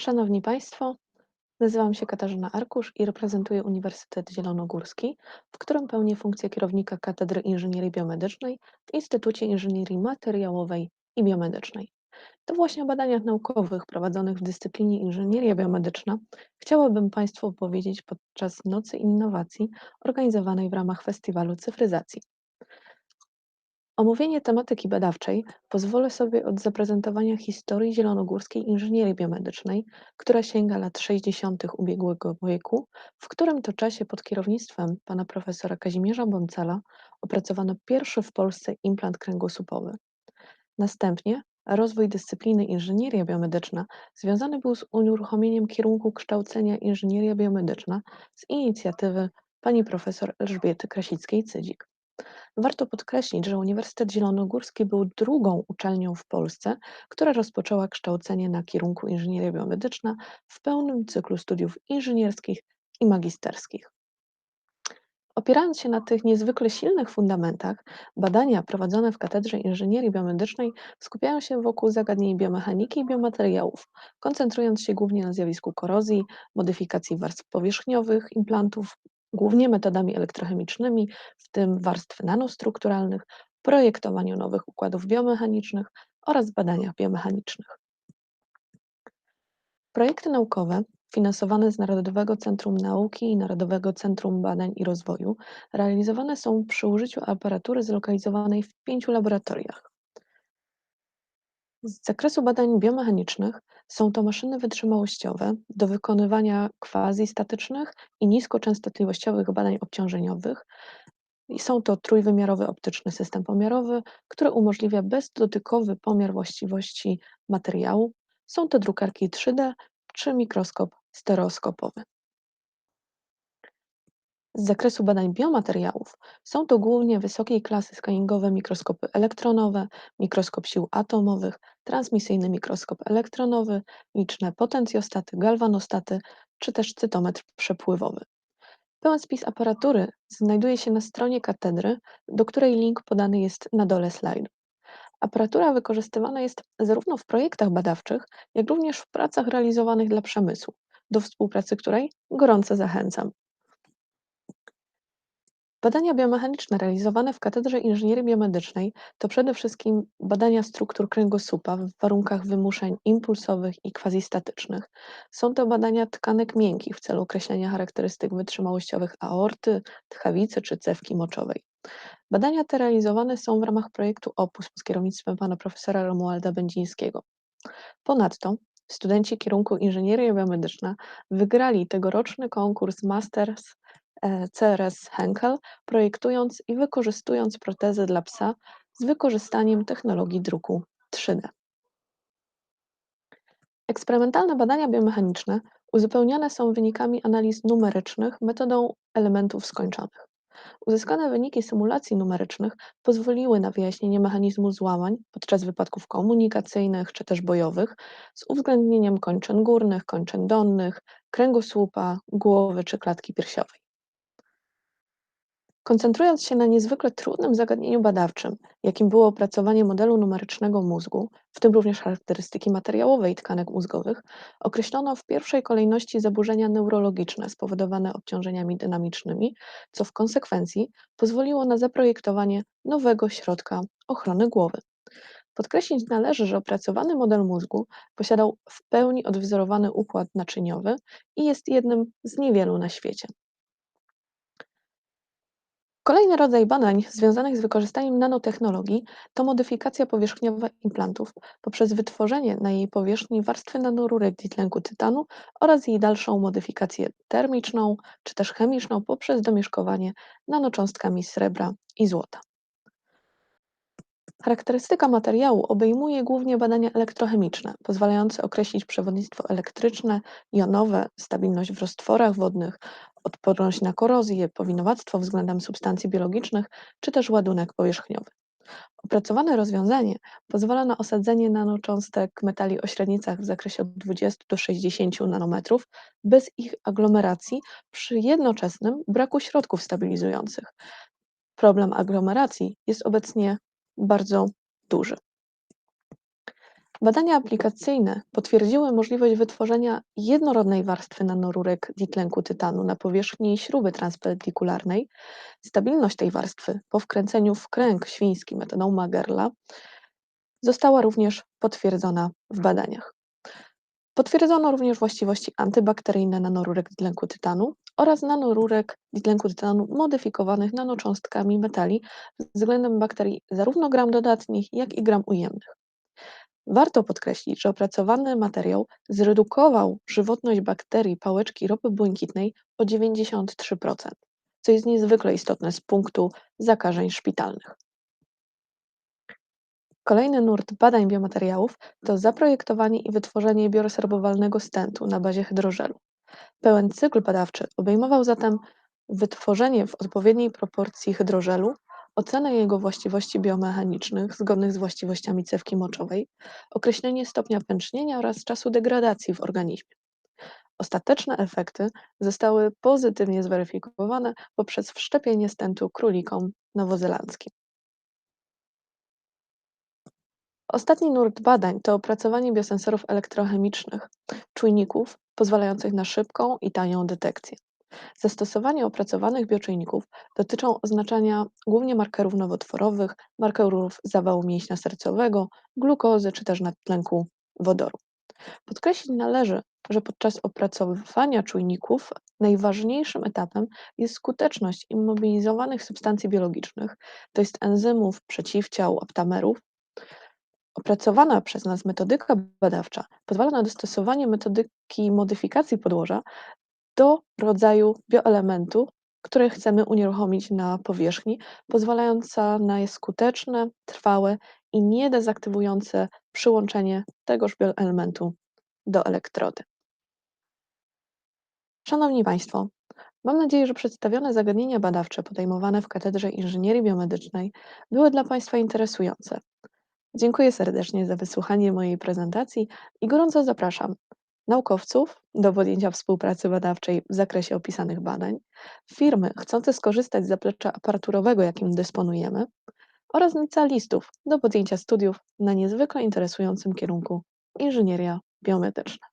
Szanowni Państwo, nazywam się Katarzyna Arkusz i reprezentuję Uniwersytet Zielonogórski, w którym pełnię funkcję kierownika Katedry Inżynierii Biomedycznej w Instytucie Inżynierii Materiałowej i Biomedycznej. To właśnie o badaniach naukowych prowadzonych w dyscyplinie Inżynieria Biomedyczna chciałabym Państwu opowiedzieć podczas Nocy Innowacji organizowanej w ramach Festiwalu Cyfryzacji. Omówienie tematyki badawczej pozwolę sobie od zaprezentowania historii zielonogórskiej inżynierii biomedycznej, która sięga lat 60. ubiegłego wieku, w którym to czasie pod kierownictwem pana profesora Kazimierza Boncala opracowano pierwszy w Polsce implant kręgosłupowy. Następnie rozwój dyscypliny inżynieria biomedyczna związany był z uruchomieniem kierunku kształcenia inżynieria biomedyczna z inicjatywy pani profesor Elżbiety Krasickiej-Cydzik. Warto podkreślić, że Uniwersytet Zielonogórski był drugą uczelnią w Polsce, która rozpoczęła kształcenie na kierunku inżynieria biomedyczna w pełnym cyklu studiów inżynierskich i magisterskich. Opierając się na tych niezwykle silnych fundamentach, badania prowadzone w Katedrze Inżynierii Biomedycznej skupiają się wokół zagadnień biomechaniki i biomateriałów, koncentrując się głównie na zjawisku korozji, modyfikacji warstw powierzchniowych implantów, głównie metodami elektrochemicznymi, w tym warstw nanostrukturalnych, projektowaniu nowych układów biomechanicznych oraz badaniach biomechanicznych. Projekty naukowe finansowane z Narodowego Centrum Nauki i Narodowego Centrum Badań i Rozwoju realizowane są przy użyciu aparatury zlokalizowanej w pięciu laboratoriach. Z zakresu badań biomechanicznych są to maszyny wytrzymałościowe do wykonywania quasi-statycznych i niskoczęstotliwościowych badań obciążeniowych. I są to trójwymiarowy optyczny system pomiarowy, który umożliwia bezdotykowy pomiar właściwości materiału. Są to drukarki 3D czy mikroskop stereoskopowy. Z zakresu badań biomateriałów są to głównie wysokiej klasy skaningowe mikroskopy elektronowe, mikroskop sił atomowych, transmisyjny mikroskop elektronowy, liczne potencjostaty, galwanostaty czy też cytometr przepływowy. Pełen spis aparatury znajduje się na stronie katedry, do której link podany jest na dole slajdu. Aparatura wykorzystywana jest zarówno w projektach badawczych, jak również w pracach realizowanych dla przemysłu, do współpracy której gorąco zachęcam. Badania biomechaniczne realizowane w Katedrze Inżynierii Biomedycznej to przede wszystkim badania struktur kręgosłupa w warunkach wymuszeń impulsowych i quasi-statycznych. Są to badania tkanek miękkich w celu określenia charakterystyk wytrzymałościowych aorty, tchawicy czy cewki moczowej. Badania te realizowane są w ramach projektu OPUS pod kierownictwem pana profesora Romualda Będzińskiego. Ponadto studenci kierunku Inżynieria Biomedyczna wygrali tegoroczny konkurs Masters CRS Henkel, projektując i wykorzystując protezy dla psa z wykorzystaniem technologii druku 3D. Eksperymentalne badania biomechaniczne uzupełniane są wynikami analiz numerycznych metodą elementów skończonych. Uzyskane wyniki symulacji numerycznych pozwoliły na wyjaśnienie mechanizmu złamań podczas wypadków komunikacyjnych czy też bojowych z uwzględnieniem kończyn górnych, kończyn dolnych, kręgosłupa, głowy czy klatki piersiowej. Koncentrując się na niezwykle trudnym zagadnieniu badawczym, jakim było opracowanie modelu numerycznego mózgu, w tym również charakterystyki materiałowe i tkanek mózgowych, określono w pierwszej kolejności zaburzenia neurologiczne spowodowane obciążeniami dynamicznymi, co w konsekwencji pozwoliło na zaprojektowanie nowego środka ochrony głowy. Podkreślić należy, że opracowany model mózgu posiadał w pełni odwzorowany układ naczyniowy i jest jednym z niewielu na świecie. Kolejny rodzaj badań związanych z wykorzystaniem nanotechnologii to modyfikacja powierzchniowa implantów poprzez wytworzenie na jej powierzchni warstwy nanorurek dwutlenku tytanu oraz jej dalszą modyfikację termiczną czy też chemiczną poprzez domieszkowanie nanocząstkami srebra i złota. Charakterystyka materiału obejmuje głównie badania elektrochemiczne, pozwalające określić przewodnictwo elektryczne, jonowe, stabilność w roztworach wodnych, odporność na korozję, powinowactwo względem substancji biologicznych, czy też ładunek powierzchniowy. Opracowane rozwiązanie pozwala na osadzenie nanocząstek metali o średnicach w zakresie od 20 do 60 nanometrów bez ich aglomeracji przy jednoczesnym braku środków stabilizujących. Problem aglomeracji jest obecnie bardzo duży. Badania aplikacyjne potwierdziły możliwość wytworzenia jednorodnej warstwy nanorurek dwutlenku tytanu na powierzchni śruby transperpendikularnej. Stabilność tej warstwy po wkręceniu w kręg świński metodą Magerla została również potwierdzona w badaniach. Potwierdzono również właściwości antybakteryjne nanorurek dwutlenku tytanu oraz nanorurek dwutlenku tytanu modyfikowanych nanocząstkami metali względem bakterii zarówno gram dodatnich, jak i gram ujemnych. Warto podkreślić, że opracowany materiał zredukował żywotność bakterii pałeczki ropy błękitnej o 93%, co jest niezwykle istotne z punktu zakażeń szpitalnych. Kolejny nurt badań biomateriałów to zaprojektowanie i wytworzenie bioresorbowalnego stentu na bazie hydrożelu. Pełen cykl badawczy obejmował zatem wytworzenie w odpowiedniej proporcji hydrożelu, ocenę jego właściwości biomechanicznych zgodnych z właściwościami cewki moczowej, określenie stopnia pęcznienia oraz czasu degradacji w organizmie. Ostateczne efekty zostały pozytywnie zweryfikowane poprzez wszczepienie stentu królikom nowozelandzkim. Ostatni nurt badań to opracowanie biosensorów elektrochemicznych, czujników pozwalających na szybką i tanią detekcję. Zastosowania opracowanych bioczujników dotyczą oznaczania głównie markerów nowotworowych, markerów zawału mięśnia sercowego, glukozy czy też nadtlenku wodoru. Podkreślić należy, że podczas opracowywania czujników najważniejszym etapem jest skuteczność immobilizowanych substancji biologicznych, to jest enzymów, przeciwciał, aptamerów. Opracowana przez nas metodyka badawcza pozwala na dostosowanie metodyki modyfikacji podłoża do rodzaju bioelementu, który chcemy unieruchomić na powierzchni, pozwalająca na skuteczne, trwałe i niedezaktywujące przyłączenie tegoż bioelementu do elektrody. Szanowni Państwo, mam nadzieję, że przedstawione zagadnienia badawcze podejmowane w Katedrze Inżynierii Biomedycznej były dla Państwa interesujące. Dziękuję serdecznie za wysłuchanie mojej prezentacji i gorąco zapraszam naukowców do podjęcia współpracy badawczej w zakresie opisanych badań, firmy chcące skorzystać z zaplecza aparaturowego, jakim dysponujemy, oraz licealistów do podjęcia studiów na niezwykle interesującym kierunku inżynieria biomedyczna.